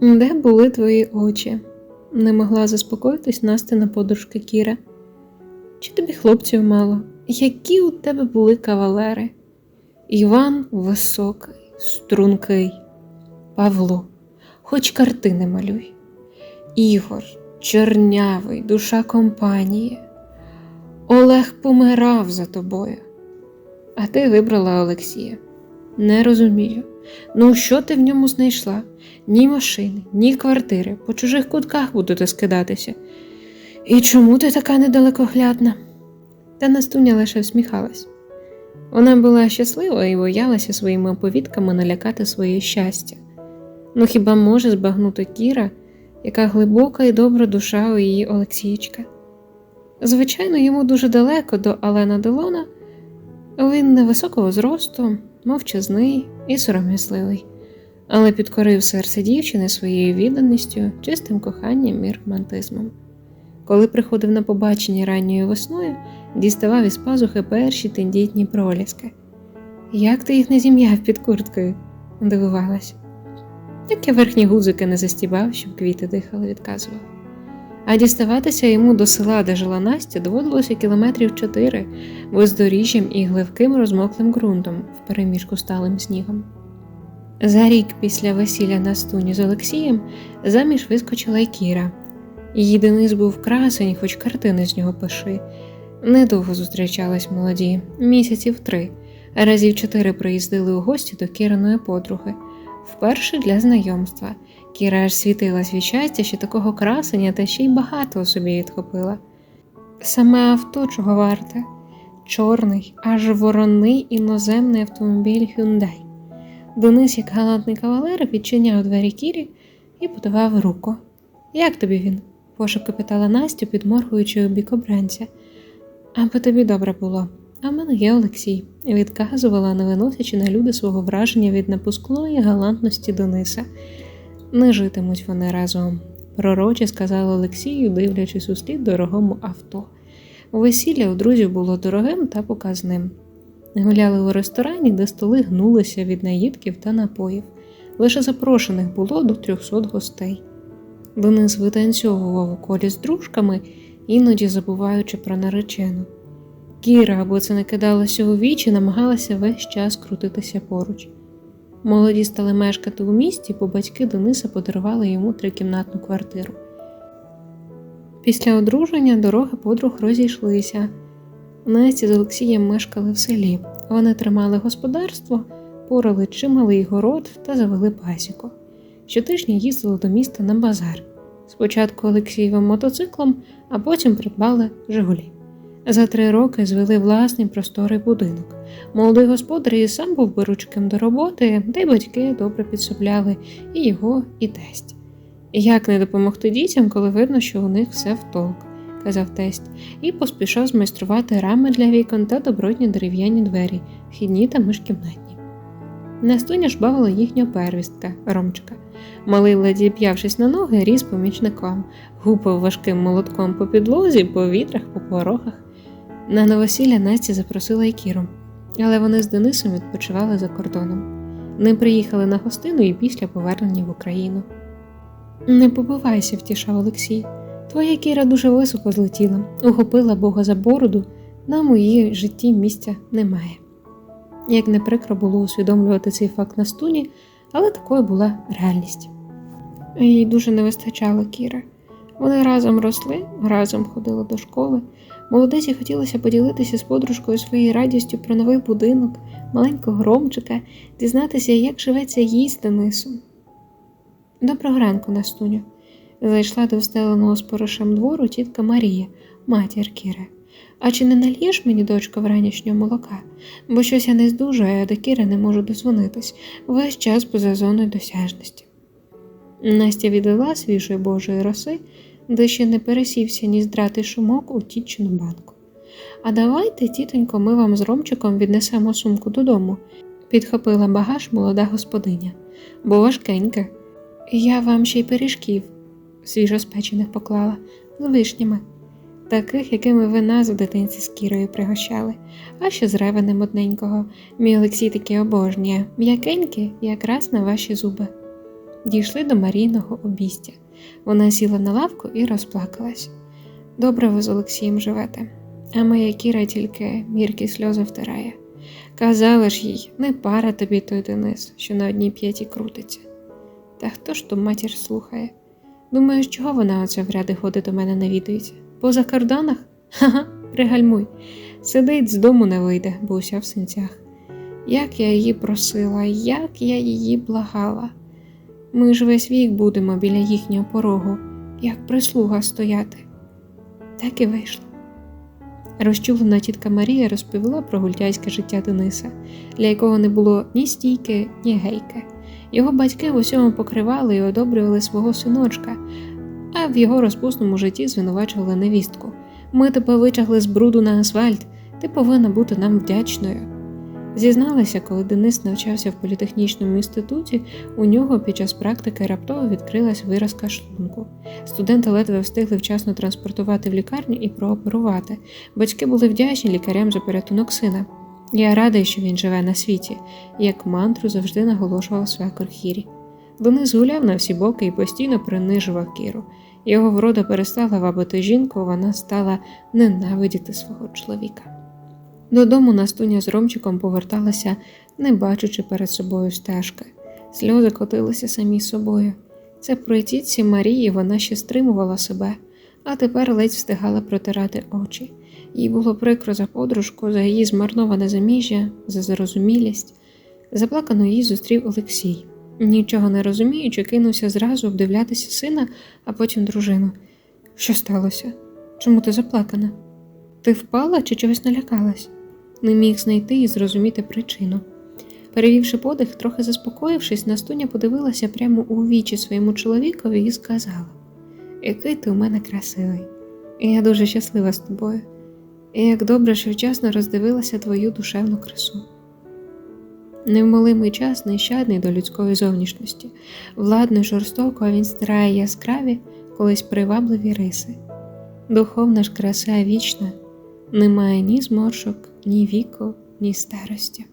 Де були твої очі? Не могла заспокоїтись Настина подружка Кіра. Чи тобі хлопців мало? Які у тебе були кавалери? Іван високий, стрункий, Павло, хоч картини малюй. Ігор, чорнявий, душа компанії. Олег помирав за тобою. А ти вибрала Олексія. Не розумію. Ну, що ти в ньому знайшла? Ні машини, ні квартири, по чужих кутках будете скидатися. І чому ти така недалекоглядна? Та Настуня лише всміхалась. Вона була щаслива і боялася своїми оповідками налякати своє щастя. Ну хіба може збагнути Кіра, яка глибока і добра душа у її Олексійчка? Звичайно, йому дуже далеко до Алена Делона. Він невисокого зросту, мовчазний і сором'язливий, але підкорив серце дівчини своєю відданістю, чистим коханням і романтизмом. Коли приходив на побачення ранньою весною, діставав із пазухи перші тендітні проліски. Як ти їх не зім'яв під курткою? дивувалася. Так я верхні гузики не застібав, щоб квіти дихали, відказував. А діставатися йому до села, де жила Настя, доводилося кілометрів чотири бездоріжжям і гливким розмоклим ґрунтом в переміжку сталим снігом. За рік після весілля Настуні з Олексієм заміж вискочила й Кіра. Її Денис був красень, хоч картини з нього пиши. Недовго зустрічались молоді, місяців три, разів чотири приїздили у гості до Кіриної подруги, вперше для знайомства. Кіра аж світилась від щастя, що такого красення та ще й багато у собі відхопила. Саме авто чого варте чорний, аж вороний іноземний автомобіль Hyundai. Денис, як галантний кавалер, відчиняв двері Кірі і подавав руку. Як тобі він? пошепки питала Настю, підморгуючи у бік обранця. Аби тобі добре було. А в мене є Олексій, відказувала, не виносячи на люди свого враження від напускної галантності Дениса. Не житимуть вони разом, пророче сказала Олексію, дивлячись у слід дорогому авто. Весілля у друзів було дорогим та показним. Гуляли у ресторані, де столи гнулися від наїдків та напоїв. Лише запрошених було до трьохсот гостей. Денис витанцьовував у колі з дружками, іноді забуваючи про наречену. Кіра, або це не кидалося у вічі, намагалася весь час крутитися поруч. Молоді стали мешкати у місті, бо батьки Дениса подарували йому трикімнатну квартиру. Після одруження дороги подруг розійшлися. Насті з Олексієм мешкали в селі. Вони тримали господарство, порали чималий город та завели пасіку. Щотижня їздили до міста на базар. Спочатку Олексієвим мотоциклом, а потім придбали Жигулі. За три роки звели власний просторий будинок. Молодий господар і сам був беручким до роботи, та й батьки добре підсобляли і його, і тесть. Як не допомогти дітям, коли видно, що у них все в толк, казав тесть, і поспішав змайструвати рами для вікон та добротні дерев'яні двері, вхідні та міжкімнатні. Настуня ж бавила їхнього первістка, Ромчика. Малий леді, п'явшись на ноги, ріс помічником, гупав важким молотком по підлозі, по вітрах, по порогах. На новосілля Насті запросила й Кіру, але вони з Денисом відпочивали за кордоном. Не приїхали на гостину і після повернення в Україну. Не побивайся, втішав Олексій. Твоя Кіра дуже високо злетіла, ухопила Бога за бороду, нам у її житті місця немає. Як не прикро було усвідомлювати цей факт на стуні, але такою була реальність. Їй дуже не вистачало Кіри. Вони разом росли, разом ходили до школи. Молодиці хотілося поділитися з подружкою своєю радістю про новий будинок, маленького громчика, дізнатися, як живеться їй з Денисом. Доброго ранку, Настуню. Зайшла до встеленого з порошем двору тітка Марія, матір Кіри. А чи не нальєш мені, дочко, вранішнього молока? Бо щось я не здужую, а до Кіри не можу дозвонитись весь час поза зоною досяжності. Настя віддала свіжої божої роси, де ще не пересівся ні здратий шумок у тітчину банку. А давайте, тітонько, ми вам з Ромчиком віднесемо сумку додому, підхопила багаж молода господиня, бо важкеньке. Я вам ще й пиріжків свіжоспечених поклала з вишнями, таких, якими ви нас в дитинці з кірою пригощали, а ще з ревенем одненького. Мій Олексій таки обожнює, м'якенькі, якраз на ваші зуби. Дійшли до Марійного обістя. Вона сіла на лавку і розплакалась. Добре ви з Олексієм живете, а моя кіра тільки міркі сльози втирає. Казала ж їй, не пара тобі той Денис, що на одній п'яті крутиться. Та хто ж ту матір слухає? Думаєш, чого вона оце в ряди ходить до мене навідується? По закордонах? Ха-ха, пригальмуй. Сидить з дому не вийде, бо уся в синцях. Як я її просила, як я її благала. Ми ж весь вік будемо біля їхнього порогу, як прислуга стояти. Так і вийшло. Розчулена тітка Марія розповіла про гультяйське життя Дениса, для якого не було ні стійки, ні гейки. Його батьки в усьому покривали і одобрювали свого синочка, а в його розпусному житті звинувачували невістку. Ми тебе витягли з бруду на асфальт, ти повинна бути нам вдячною. Зізналася, коли Денис навчався в політехнічному інституті, у нього під час практики раптово відкрилась виразка шлунку. Студенти ледве встигли вчасно транспортувати в лікарню і прооперувати. Батьки були вдячні лікарям за порятунок сина. Я радий, що він живе на світі, як мантру завжди наголошував свекор Хірі. Денис гуляв на всі боки і постійно принижував Кіру. Його врода перестала вабити жінку, вона стала ненавидіти свого чоловіка. Додому Настуня з Ромчиком поверталася, не бачучи перед собою стежки. Сльози котилися самі собою. Це при тітці Марії вона ще стримувала себе, а тепер ледь встигала протирати очі. Їй було прикро за подружку, за її змарноване заміжжя, за зарозумілість. Заплакану її зустрів Олексій. Нічого не розуміючи, кинувся зразу обдивлятися сина, а потім дружину. Що сталося? Чому ти заплакана? Ти впала чи чогось налякалась? Не міг знайти і зрозуміти причину. Перевівши подих, трохи заспокоївшись, Настуня подивилася прямо у вічі своєму чоловікові і сказала: Який ти у мене красивий, і я дуже щаслива з тобою. І як добре, що вчасно роздивилася твою душевну красу. Невмолимий час нещадний до людської зовнішності, владно жорстоко він стирає яскраві, колись привабливі риси. Духовна ж краса вічна, немає ні зморшок, ні віку, ні старості.